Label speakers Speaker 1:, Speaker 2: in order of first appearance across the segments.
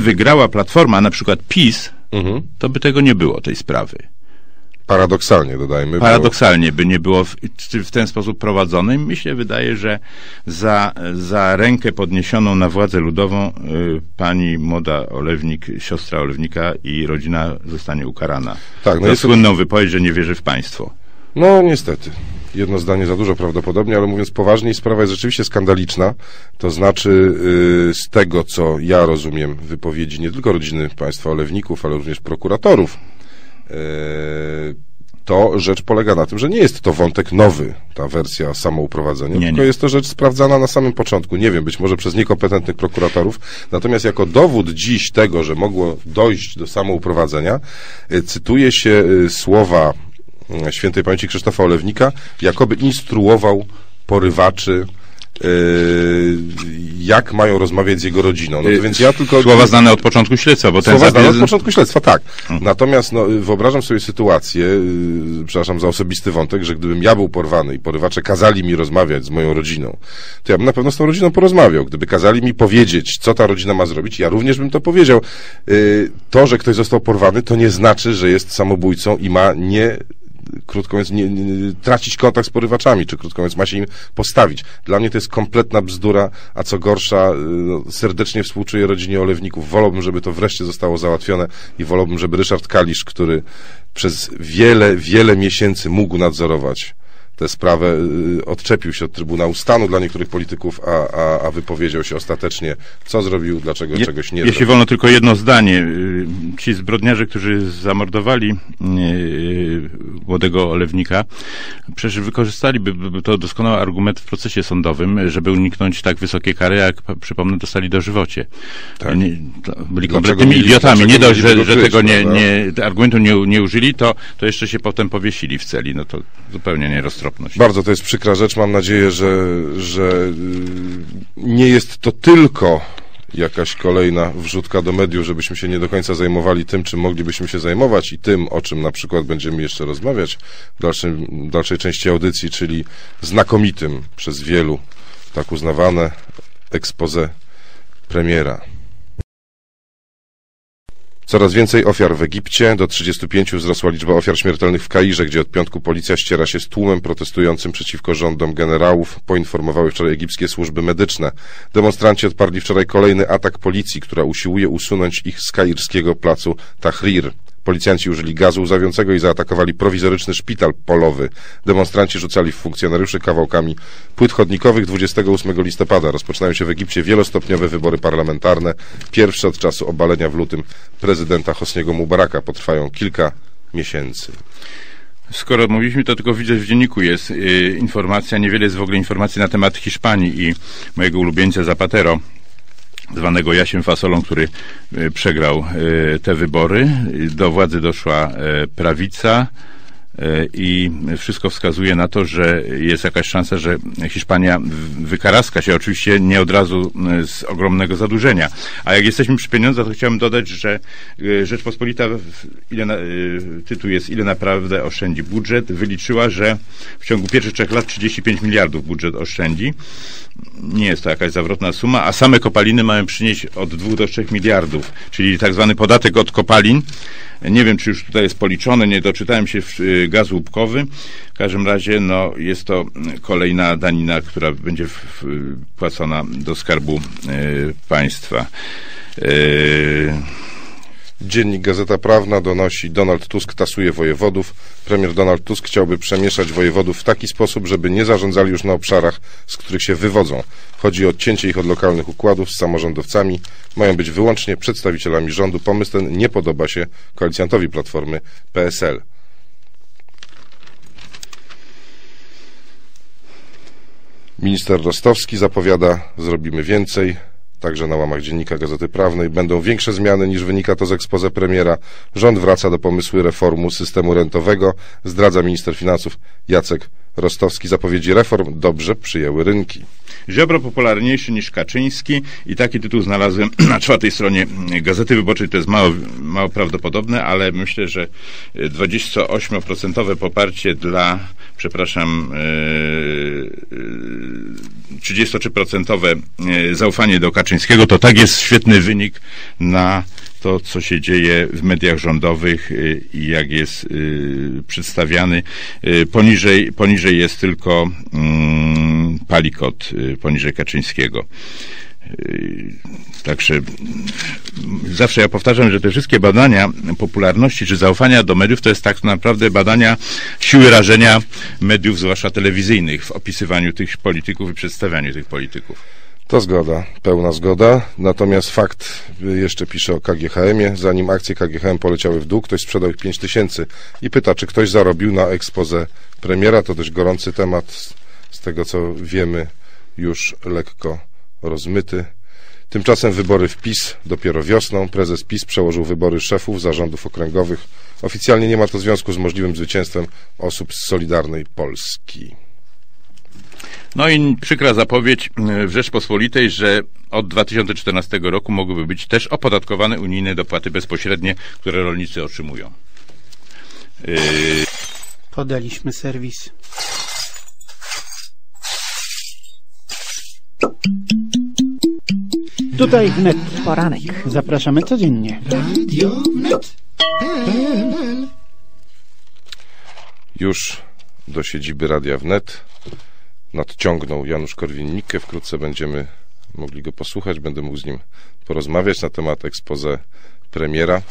Speaker 1: wygrała Platforma, na przykład PiS,
Speaker 2: Mhm.
Speaker 1: to by tego nie było, tej sprawy.
Speaker 2: Paradoksalnie dodajmy.
Speaker 1: Paradoksalnie by nie było w, w ten sposób prowadzone. Mi się wydaje, że za, za rękę podniesioną na władzę ludową y, pani młoda Olewnik, siostra Olewnika i rodzina zostanie ukarana.
Speaker 2: Tak, no
Speaker 1: za
Speaker 2: jest
Speaker 1: słynną wypowiedź, że nie wierzy w państwo.
Speaker 2: No niestety. Jedno zdanie za dużo prawdopodobnie, ale mówiąc poważniej, sprawa jest rzeczywiście skandaliczna. To znaczy, yy, z tego co ja rozumiem, wypowiedzi nie tylko rodziny państwa Olewników, ale również prokuratorów, yy, to rzecz polega na tym, że nie jest to wątek nowy, ta wersja samouprowadzenia,
Speaker 1: Nie,
Speaker 2: tylko
Speaker 1: nie.
Speaker 2: jest to rzecz sprawdzana na samym początku. Nie wiem, być może przez niekompetentnych prokuratorów. Natomiast jako dowód dziś tego, że mogło dojść do samouprowadzenia, y, cytuje się y, słowa y, świętej pamięci Krzysztofa Olewnika, jakoby instruował porywaczy, y, jak mają rozmawiać z jego rodziną. No to więc ja tylko...
Speaker 1: Słowa znane od początku śledztwa, bo ten
Speaker 2: Słowa znane od początku śledztwa, tak.
Speaker 1: Hmm.
Speaker 2: Natomiast no, wyobrażam sobie sytuację, yy, przepraszam za osobisty wątek, że gdybym ja był porwany i porywacze kazali mi rozmawiać z moją rodziną, to ja bym na pewno z tą rodziną porozmawiał. Gdyby kazali mi powiedzieć, co ta rodzina ma zrobić, ja również bym to powiedział. Yy, to, że ktoś został porwany, to nie znaczy, że jest samobójcą i ma nie krótko mówiąc, nie, nie, tracić kontakt z porywaczami, czy krótko mówiąc, ma się im postawić. Dla mnie to jest kompletna bzdura, a co gorsza, y, no, serdecznie współczuję rodzinie Olewników. Wolałbym, żeby to wreszcie zostało załatwione i wolałbym, żeby Ryszard Kalisz, który przez wiele, wiele miesięcy mógł nadzorować tę sprawę, y, odczepił się od Trybunału Stanu dla niektórych polityków, a, a, a wypowiedział się ostatecznie, co zrobił, dlaczego
Speaker 1: Je-
Speaker 2: czegoś nie
Speaker 1: Jeśli
Speaker 2: zrobił.
Speaker 1: wolno tylko jedno zdanie. Y, Ci zbrodniarze, którzy zamordowali y, młodego Olewnika, przecież wykorzystaliby by to doskonały argument w procesie sądowym, żeby uniknąć tak wysokiej kary, jak przypomnę, dostali dożywocie.
Speaker 2: Tak.
Speaker 1: Nie, byli kompletnymi idiotami. Nie dość, że, że tego nie, nie, argumentu nie, nie użyli, to, to jeszcze się potem powiesili w celi. No to zupełnie nieroztropność.
Speaker 2: Bardzo to jest przykra rzecz. Mam nadzieję, że, że y, nie jest to tylko jakaś kolejna wrzutka do mediów, żebyśmy się nie do końca zajmowali tym, czym moglibyśmy się zajmować i tym, o czym na przykład będziemy jeszcze rozmawiać w dalszym, dalszej części audycji, czyli znakomitym przez wielu tak uznawane expose premiera. Coraz więcej ofiar w Egipcie. Do 35 wzrosła liczba ofiar śmiertelnych w Kairze, gdzie od piątku policja ściera się z tłumem protestującym przeciwko rządom generałów, poinformowały wczoraj egipskie służby medyczne. Demonstranci odparli wczoraj kolejny atak policji, która usiłuje usunąć ich z kairskiego placu Tahrir. Policjanci użyli gazu łzawiącego i zaatakowali prowizoryczny szpital polowy. Demonstranci rzucali w funkcjonariuszy kawałkami płyt chodnikowych. 28 listopada rozpoczynają się w Egipcie wielostopniowe wybory parlamentarne. Pierwsze od czasu obalenia w lutym prezydenta Hosniego Mubaraka potrwają kilka miesięcy.
Speaker 1: Skoro mówiliśmy, to tylko widzę, w dzienniku jest y, informacja, niewiele jest w ogóle informacji na temat Hiszpanii i mojego ulubieńca Zapatero, zwanego Jasiem Fasolą, który y, przegrał y, te wybory. Do władzy doszła y, prawica i wszystko wskazuje na to, że jest jakaś szansa, że Hiszpania wykaraska się oczywiście nie od razu y, z ogromnego zadłużenia. A jak jesteśmy przy pieniądzach, to chciałbym dodać, że y, Rzeczpospolita, ile na, y, tytuł jest Ile naprawdę oszczędzi budżet, wyliczyła, że w ciągu pierwszych trzech lat 35 miliardów budżet oszczędzi. Nie jest to jakaś zawrotna suma, a same kopaliny mają przynieść od 2 do 3 miliardów, czyli tak zwany podatek od kopalin. Nie wiem, czy już tutaj jest policzone, nie doczytałem się w y, gaz łupkowy. W każdym razie, no, jest to kolejna danina, która będzie w, w, płacona do skarbu y, państwa. Y,
Speaker 2: Dziennik Gazeta Prawna donosi Donald Tusk tasuje wojewodów. Premier Donald Tusk chciałby przemieszać wojewodów w taki sposób, żeby nie zarządzali już na obszarach, z których się wywodzą. Chodzi o odcięcie ich od lokalnych układów z samorządowcami. Mają być wyłącznie przedstawicielami rządu. Pomysł ten nie podoba się koalicjantowi Platformy PSL. Minister Rostowski zapowiada, zrobimy więcej. Także na łamach Dziennika Gazety Prawnej będą większe zmiany niż wynika to z ekspoze premiera. Rząd wraca do pomysłu reformu systemu rentowego, zdradza minister finansów Jacek Rostowski zapowiedzi reform dobrze przyjęły rynki.
Speaker 1: Ziobro popularniejszy niż Kaczyński i taki tytuł znalazłem na czwartej stronie Gazety Wyborczej. To jest mało, mało prawdopodobne, ale myślę, że 28% poparcie dla, przepraszam, 33% zaufanie do Kaczyńskiego, to tak jest świetny wynik na to, co się dzieje w mediach rządowych y, i jak jest y, przedstawiany. Poniżej, poniżej jest tylko mm, palikot, poniżej Kaczyńskiego. Także zawsze ja powtarzam, że te wszystkie badania popularności czy zaufania do mediów to jest tak naprawdę badania siły rażenia mediów, zwłaszcza telewizyjnych, w opisywaniu tych polityków i przedstawianiu tych polityków.
Speaker 2: To zgoda, pełna zgoda. Natomiast fakt, jeszcze pisze o KGHM-ie, zanim akcje KGHM poleciały w dół, ktoś sprzedał ich 5 tysięcy i pyta, czy ktoś zarobił na ekspozę premiera. To dość gorący temat, z tego co wiemy, już lekko rozmyty. Tymczasem wybory w PiS dopiero wiosną. Prezes PiS przełożył wybory szefów zarządów okręgowych. Oficjalnie nie ma to związku z możliwym zwycięstwem osób z Solidarnej Polski.
Speaker 1: No i przykra zapowiedź e, w Rzeczpospolitej, że od 2014 roku mogłyby być też opodatkowane unijne dopłaty bezpośrednie, które rolnicy otrzymują.
Speaker 3: Yy... Podaliśmy serwis. Tutaj wnet. Poranek. Zapraszamy codziennie. Radio wnet.
Speaker 2: Już do siedziby Radia Wnet nadciągnął Janusz Korwin-Mikke. Wkrótce będziemy mogli go posłuchać, będę mógł z nim porozmawiać na temat expose premiera.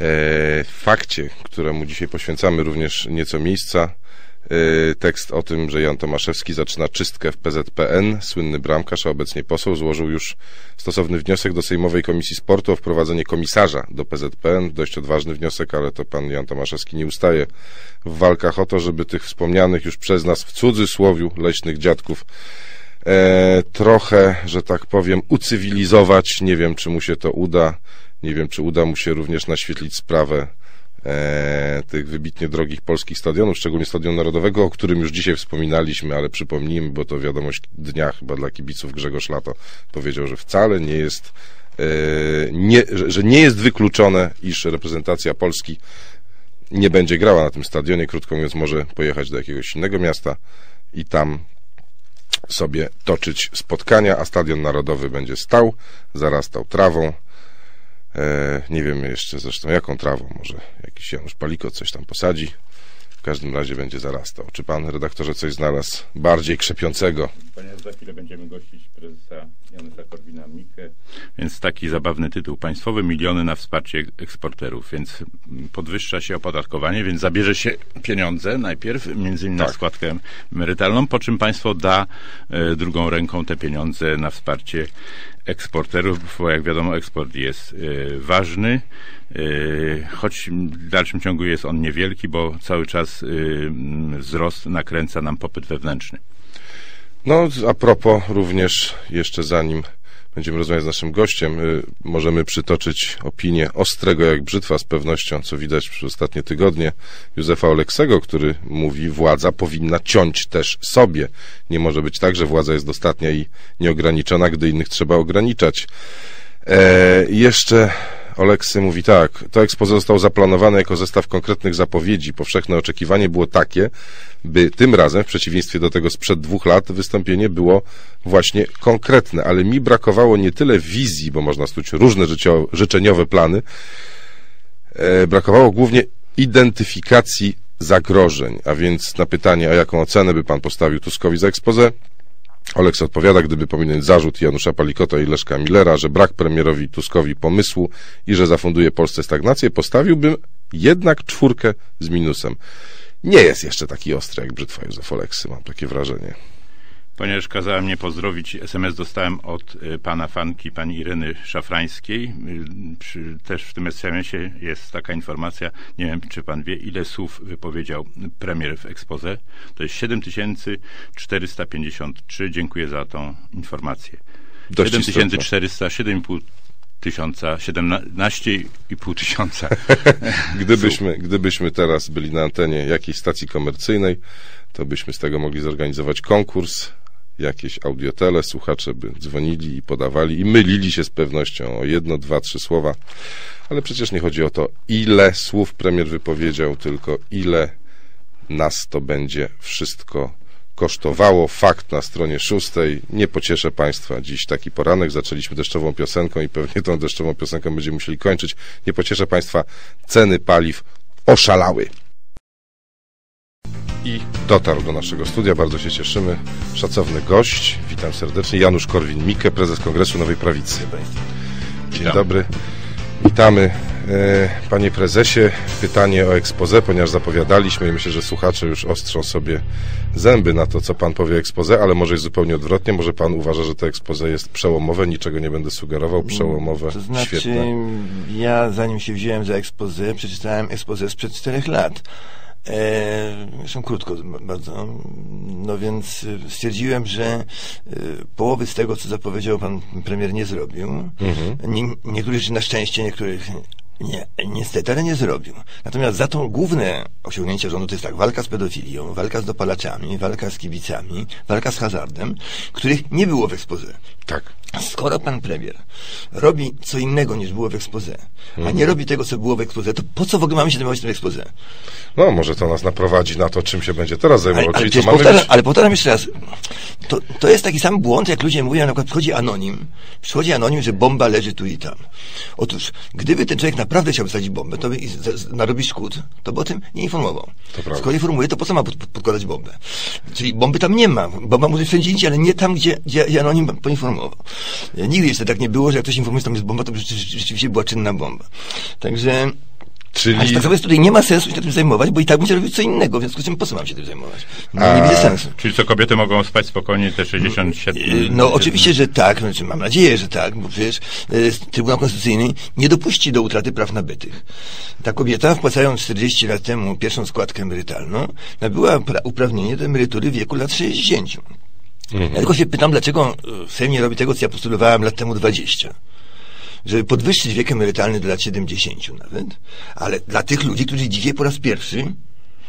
Speaker 2: E, fakcie, któremu dzisiaj poświęcamy również nieco miejsca, tekst o tym, że Jan Tomaszewski zaczyna czystkę w PZPN. Słynny bramkarz, a obecnie poseł, złożył już stosowny wniosek do Sejmowej Komisji Sportu o wprowadzenie komisarza do PZPN. Dość odważny wniosek, ale to pan Jan Tomaszewski nie ustaje w walkach o to, żeby tych wspomnianych już przez nas w cudzysłowiu leśnych dziadków e, trochę, że tak powiem, ucywilizować. Nie wiem, czy mu się to uda. Nie wiem, czy uda mu się również naświetlić sprawę e, tych wybitnie drogich polskich stadionów, szczególnie Stadion Narodowego, o którym już dzisiaj wspominaliśmy, ale przypomnijmy, bo to wiadomość dnia chyba dla kibiców Grzegorz Lato powiedział, że wcale nie jest, e, nie, że, że nie jest wykluczone, iż reprezentacja Polski nie będzie grała na tym stadionie, krótko mówiąc, może pojechać do jakiegoś innego miasta i tam sobie toczyć spotkania, a Stadion Narodowy będzie stał, zarastał trawą, E, nie wiem jeszcze zresztą jaką trawą, może jakiś Janusz Palikot coś tam posadzi. W każdym razie będzie zarastał. Czy pan redaktorze coś znalazł bardziej krzepiącego?
Speaker 1: Ponieważ za chwilę będziemy gościć prezesa Janusza Korwina-Mikke, więc taki zabawny tytuł. Państwowe miliony na wsparcie eksporterów, więc podwyższa się opodatkowanie, więc zabierze się pieniądze najpierw, między innymi tak. na składkę emerytalną, po czym państwo da e, drugą ręką te pieniądze na wsparcie eksporterów, bo jak wiadomo eksport jest e, ważny, e, choć w dalszym ciągu jest on niewielki, bo cały czas wzrost nakręca nam popyt wewnętrzny.
Speaker 2: No, a propos również, jeszcze zanim będziemy rozmawiać z naszym gościem, y, możemy przytoczyć opinię ostrego jak brzytwa z pewnością, co widać przez ostatnie tygodnie, Józefa Oleksego, który mówi, władza powinna ciąć też sobie. Nie może być tak, że władza jest dostatnia i nieograniczona, gdy innych trzeba ograniczać. E, jeszcze Oleksy mówi tak, to ekspoze zostało zaplanowane jako zestaw konkretnych zapowiedzi. Powszechne oczekiwanie było takie, by tym razem, w przeciwieństwie do tego sprzed dwóch lat, wystąpienie było właśnie konkretne, ale mi brakowało nie tyle wizji, bo można stuć różne życzeniowe plany, e, brakowało głównie identyfikacji zagrożeń, a więc na pytanie, a jaką ocenę by pan postawił Tuskowi za ekspozę, Oleks odpowiada, gdyby pominąć zarzut Janusza Palikota i Leszka Millera, że brak premierowi Tuskowi pomysłu i że zafunduje Polsce stagnację, postawiłbym jednak czwórkę z minusem. Nie jest jeszcze taki ostry jak brzytwa Józef Oleksy, mam takie wrażenie.
Speaker 1: Ponieważ kazała mnie pozdrowić, SMS dostałem od y, pana fanki, pani Ireny Szafrańskiej. Y, przy, też w tym SMS-ie jest taka informacja, nie wiem czy pan wie, ile słów wypowiedział premier w ekspoze. To jest 7453. Dziękuję za tą informację. 7400, 7,5 tysiąca, 17,5 tysiąca.
Speaker 2: Gdybyśmy, gdybyśmy teraz byli na antenie jakiejś stacji komercyjnej, to byśmy z tego mogli zorganizować konkurs, jakieś audiotele, słuchacze by dzwonili i podawali i mylili się z pewnością o jedno, dwa, trzy słowa. Ale przecież nie chodzi o to, ile słów premier wypowiedział, tylko ile nas to będzie wszystko kosztowało. Fakt na stronie szóstej. Nie pocieszę Państwa dziś taki poranek. Zaczęliśmy deszczową piosenką i pewnie tą deszczową piosenką będziemy musieli kończyć. Nie pocieszę Państwa. Ceny paliw oszalały. I dotarł do naszego studia. Bardzo się cieszymy. Szacowny gość. Witam serdecznie. Janusz Korwin-Mikke, prezes Kongresu Nowej Prawicy. Dzień
Speaker 1: Witam.
Speaker 2: dobry. Witamy. E, Panie prezesie, pytanie o expose, ponieważ zapowiadaliśmy i myślę, że słuchacze już ostrzą sobie zęby na to, co pan powie o expose, ale może jest zupełnie odwrotnie. Może pan uważa, że to expose jest przełomowe, niczego nie będę sugerował, przełomowe,
Speaker 4: To znaczy,
Speaker 2: świetne.
Speaker 4: ja zanim się wziąłem za expose, przeczytałem expose sprzed czterech lat. E, zresztą krótko bardzo. No więc y, stwierdziłem, że y, połowy z tego, co zapowiedział pan premier, nie zrobił. Nie, niektórych rzeczy na szczęście, niektórych nie, niestety, ale nie zrobił. Natomiast za to główne osiągnięcie rządu to jest tak, walka z pedofilią, walka z dopalaczami, walka z kibicami, walka z hazardem, których nie było w ekspoze.
Speaker 2: Tak.
Speaker 4: Skoro pan premier robi co innego niż było w ekspoze, a nie robi tego, co było w ekspoze, to po co w ogóle mamy się zajmować tym ekspoze?
Speaker 2: No, może to nas naprowadzi na to, czym się będzie teraz
Speaker 4: Ale,
Speaker 2: zajmował.
Speaker 4: ale,
Speaker 2: mamy
Speaker 4: powtarzam,
Speaker 2: mieć?
Speaker 4: ale powtarzam jeszcze raz, to, to jest taki sam błąd, jak ludzie mówią, na przykład przychodzi anonim, przychodzi anonim, że bomba leży tu i tam. Otóż, gdyby ten człowiek naprawdę chciał wysadzić bombę, to by narobić szkód, to by o tym nie informował.
Speaker 2: To.
Speaker 4: Skoro informuje, to po co ma pod- podkładać bombę? Czyli bomby tam nie ma. Bomba może być wszędzie indziej, ale nie tam, gdzie, gdzie, gdzie anonim poinformował. Nigdy jeszcze tak nie było, że jak ktoś informuje, że tam jest bomba, to rzeczy- rzeczywiście była czynna bomba. Także... Ale
Speaker 2: Czyli
Speaker 4: tak sobie tutaj nie ma sensu się tym zajmować, bo i tak będzie robił co innego, w związku z czym po co mam się tym zajmować? No,
Speaker 2: A-
Speaker 4: nie widzę sensu.
Speaker 1: Czyli co, kobiety mogą spać spokojnie te 67...
Speaker 4: Yy, No oczywiście, że tak, znaczy mam nadzieję, że tak, bo przecież yy, Trybunał Konstytucyjny nie dopuści do utraty praw nabytych. Ta kobieta, wpłacając 40 lat temu pierwszą składkę emerytalną, nabyła pra- uprawnienie do emerytury w wieku lat 60. Ja tylko się pytam, dlaczego yy, Sejm nie robi tego, co ja postulowałem lat temu 20 żeby podwyższyć wiek emerytalny do lat 70 nawet, ale dla tych ludzi, którzy dzisiaj po raz pierwszy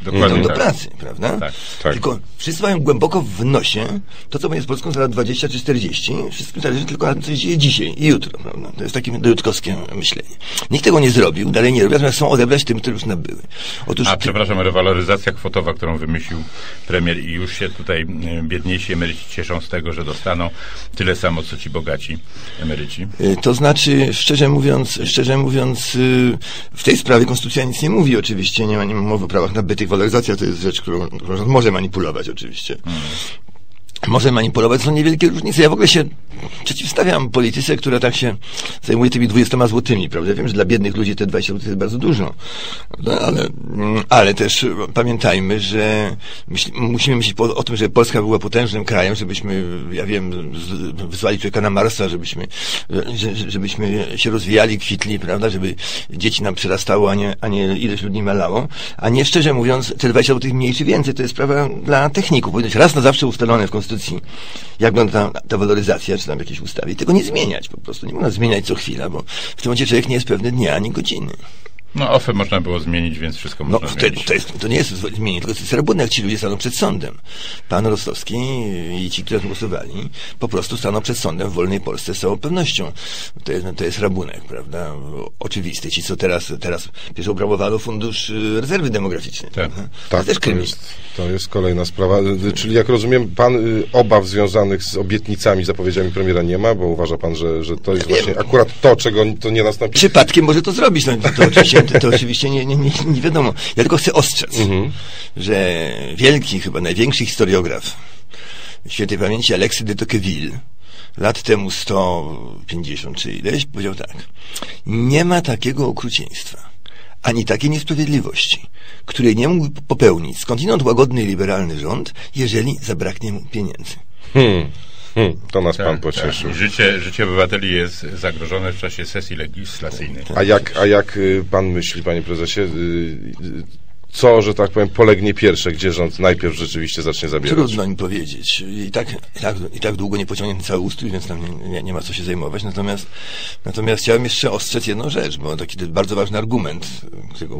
Speaker 1: Dokładnie
Speaker 4: idą do
Speaker 1: tak.
Speaker 4: pracy, prawda?
Speaker 1: Tak,
Speaker 2: tak.
Speaker 4: Tylko wszyscy mają głęboko w nosie to, co będzie z Polską za lat 20 czy 40. Wszystkim zależy tylko na tym, co się dzieje dzisiaj i jutro, prawda? To jest takie dojutkowskie myślenie. Nikt tego nie zrobił, dalej nie robi, natomiast chcą odebrać tym, które już nabyły. Otóż
Speaker 1: A
Speaker 4: ty-
Speaker 1: przepraszam, rewaloryzacja kwotowa, którą wymyślił premier i już się tutaj y, biedniejsi emeryci cieszą z tego, że dostaną tyle samo, co ci bogaci emeryci.
Speaker 4: Y, To znaczy, szczerze mówiąc, szczerze mówiąc, y, w tej sprawie konstytucja nic nie mówi oczywiście, nie ma, nie ma mowy o prawach nabytych. Waloryzacja to jest rzecz, którą, może manipulować oczywiście. Może manipulować, są niewielkie różnice. Ja w ogóle się przeciwstawiam polityce, która tak się zajmuje tymi 20 złotymi, prawda? Wiem, że dla biednych ludzi te 20 zł jest bardzo dużo, prawda? Ale, mm, ale też e, pamiętajmy, że myśl, musimy myśleć po, o tym, że Polska była potężnym krajem, żebyśmy, ja wiem, wysłali człowieka na Marsa, żebyśmy, e, że, że- żebyśmy się rozwijali, kwitli, prawda? Żeby dzieci nam przyrastało, a nie, a nie ileś ludzi malało. A nie, szczerze mówiąc, te 20 zł mniej czy więcej, to jest sprawa dla techników. Powinno być raz na zawsze ustalone w Konstytucji, jak wygląda ta, ta waloryzacja, czy tam jakieś ustawy. I tego nie zmieniać po prostu. Nie można zmieniać co chwila, bo w tym momencie człowiek nie jest pewny dnia ani godziny.
Speaker 1: No, OFE można było zmienić, więc wszystko
Speaker 4: No,
Speaker 1: można
Speaker 4: wtedy,
Speaker 1: zmienić.
Speaker 4: to, jest, to nie jest zmienienie, tylko to jest rabunek. Ci ludzie staną przed sądem. Pan Rostowski i ci, którzy głosowali, po prostu staną przed sądem w wolnej Polsce z całą pewnością. To jest, to jest rabunek, prawda? Oczywisty. Ci, co teraz, teraz przecież obrabowano fundusz y, rezerwy demograficznej.
Speaker 1: Tak.
Speaker 4: to
Speaker 2: Tak, to
Speaker 4: kryminał.
Speaker 2: jest, to jest kolejna sprawa. Y, Czyli jak rozumiem, pan y, obaw związanych z obietnicami, zapowiedziami premiera nie ma, bo uważa pan, że, że to jest
Speaker 4: Nie.
Speaker 2: właśnie akurat to, czego to nie nastąpi.
Speaker 4: Przypadkiem może to zrobić, no, to, oczywiście, to, to oczywiście nie, nie, nie, nie wiadomo. Ja tylko chcę ostrzec, że wielki, chyba największy historiograf świętej pamięci Alexis de Tocqueville lat temu 150 czy ileś powiedział tak. Nie ma takiego okrucieństwa, ani takiej niesprawiedliwości, której nie mógłby popełnić skądinąd łagodny i liberalny rząd, jeżeli zabraknie mu pieniędzy.
Speaker 2: Hmm, hmm, to nas
Speaker 1: Tak,
Speaker 2: pan
Speaker 1: tak.
Speaker 2: pocieszył.
Speaker 1: I Życie, życie obywateli jest zagrożone w czasie sesji legislacyjnej.
Speaker 2: A jak, a jak y, pan myśli, panie prezesie, y, y, co, że tak powiem, polegnie pierwsze, gdzie rząd najpierw rzeczywiście zacznie zabierać?
Speaker 4: Trudno mi powiedzieć. I tak, i tak, i tak długo nie pociągnie ten cały ustrój, więc tam nie, nie, nie ma co się zajmować. Natomiast, natomiast chciałem jeszcze ostrzec jedną rzecz, bo taki bardzo ważny argument, którego